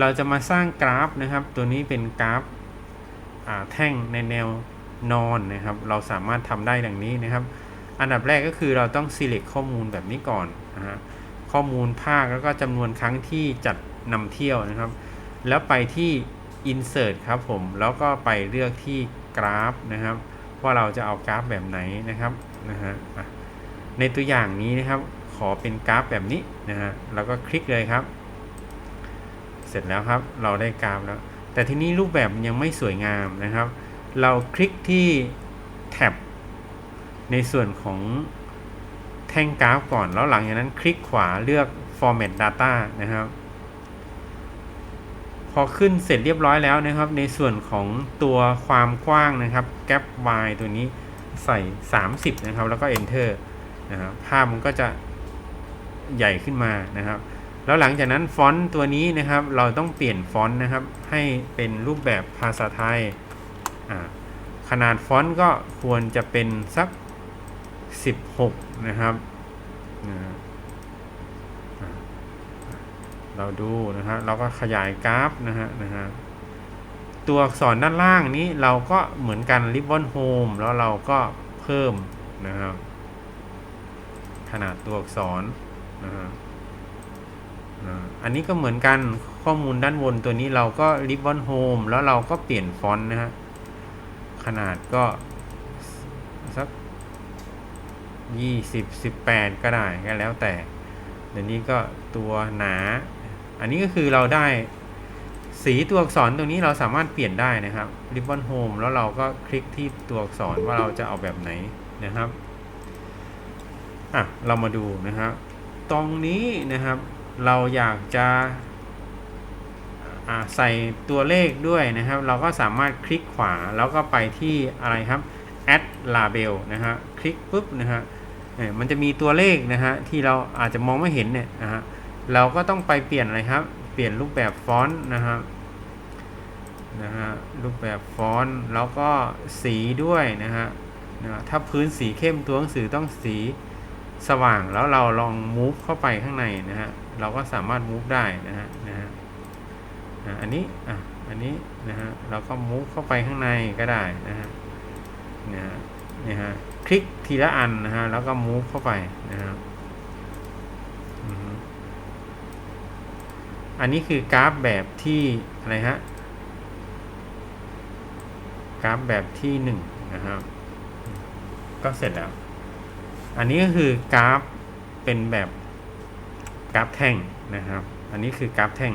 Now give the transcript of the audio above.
เราจะมาสร้างกราฟนะครับ ตัวนี้เป็นกราฟาแท่งในแนวนอนนะครับ เราสามารถทำได้ดังนี้นะครับ อันดับแรกก็คือเราต้อง select ข้อมูลแบบนี้ก่อนนะฮะข้อมูลภาคแล้วก็จำนวนครั้งที่จัดนำเที่ยวนะครับ แล้วไปที่ insert ครับผม แล้วก็ไปเลือกที่กราฟนะครับ ว่าเราจะเอากราฟแบบไหนนะครับนะฮะในตัวอย่างนี้นะครับ ขอเป็นกราฟแบบนี้นะฮะแล้วก็คลิกเลยครับ เสร็จแล้วครับ เราได้กราฟแล้ว แต่ทีนี้รูปแบบมันยังไม่สวยงามนะครับ เราคลิกที่แท็บในส่วนของแท่งกราฟก่อน แล้วหลังจากนั้นคลิกขวาเลือก format data นะครับ พอขึ้นเสร็จเรียบร้อยแล้วนะครับ ในส่วนของตัวความกว้างนะครับ gap y ตัวนี้ใส่ 30 นะครับ แล้วก็ enter นะครับ ภาพมันก็จะใหญ่ขึ้นมานะครับ แล้วหลังจากนั้นฟอนต์ตัวนี้นะครับ เราต้องเปลี่ยนฟอนต์นะครับ ให้เป็นรูปแบบภาษาไทย ขนาดฟอนต์ก็ควรจะเป็นสัก 16 นะครับ เราดูนะครับเราก็ขยายกราฟนะฮะนะฮะตัวอักษรด้านล่างนี้เราก็เหมือนกัน Ribbon Home แล้วเราก็เพิ่มนะครับ ขนาดตัวอักษรนะฮะ อันนี้ก็เหมือนกันข้อมูลด้านบนตัวนี้เราก็ Ribbon Home แล้วเราก็เปลี่ยนฟอนต์นะฮะ ขนาดก็ สักยี่สิบสิบแปดก็ได้ก็แล้วแต่เดี๋ยวนี้ก็ตัวหนา อันนี้ก็คือเราได้สีตัวอักษรตรงนี้เราสามารถเปลี่ยนได้นะครับ Ribbon Home แล้วเราก็คลิกที่ตัวอักษรว่าเราจะเอาแบบไหนนะครับ อะ เรามาดูนะครับ ตรงนี้นะครับ เราอยากจะใส่ตัวเลขด้วยนะครับ เราก็สามารถคลิกขวาแล้วก็ไปที่อะไรครับ add label นะฮะคลิกปุ๊บนะฮะมันจะมีตัวเลขนะฮะที่เราอาจจะมองไม่เห็นเนี่ยนะฮะเราก็ต้องไปเปลี่ยนอะไรครับ เปลี่ยนรูปแบบฟอนต์นะฮะนะฮะรูปแบบฟอนต์แล้วก็สีด้วยนะฮะนะถ้าพื้นสีเข้มตัวหนังสือต้องสี สว่างแล้วเราลอง move เข้าไปข้างในนะฮะเราก็สามารถ move ได้นะฮะนะฮะอันนี้อะอันนี้นะฮะเราก็ move เข้าไปข้างในก็ได้นะฮะนะฮะเนี่ยฮะคลิกทีละอันนะฮะแล้วก็ move เข้าไปนะฮะอือฮึอันนี้คือกราฟแบบที่อะไรฮะกราฟแบบที่หนึ่งนะครับ ก็เสร็จแล้ว อันนี้ก็คือกราฟเป็นแบบกราฟแท่งนะครับ อันนี้คือกราฟแท่ง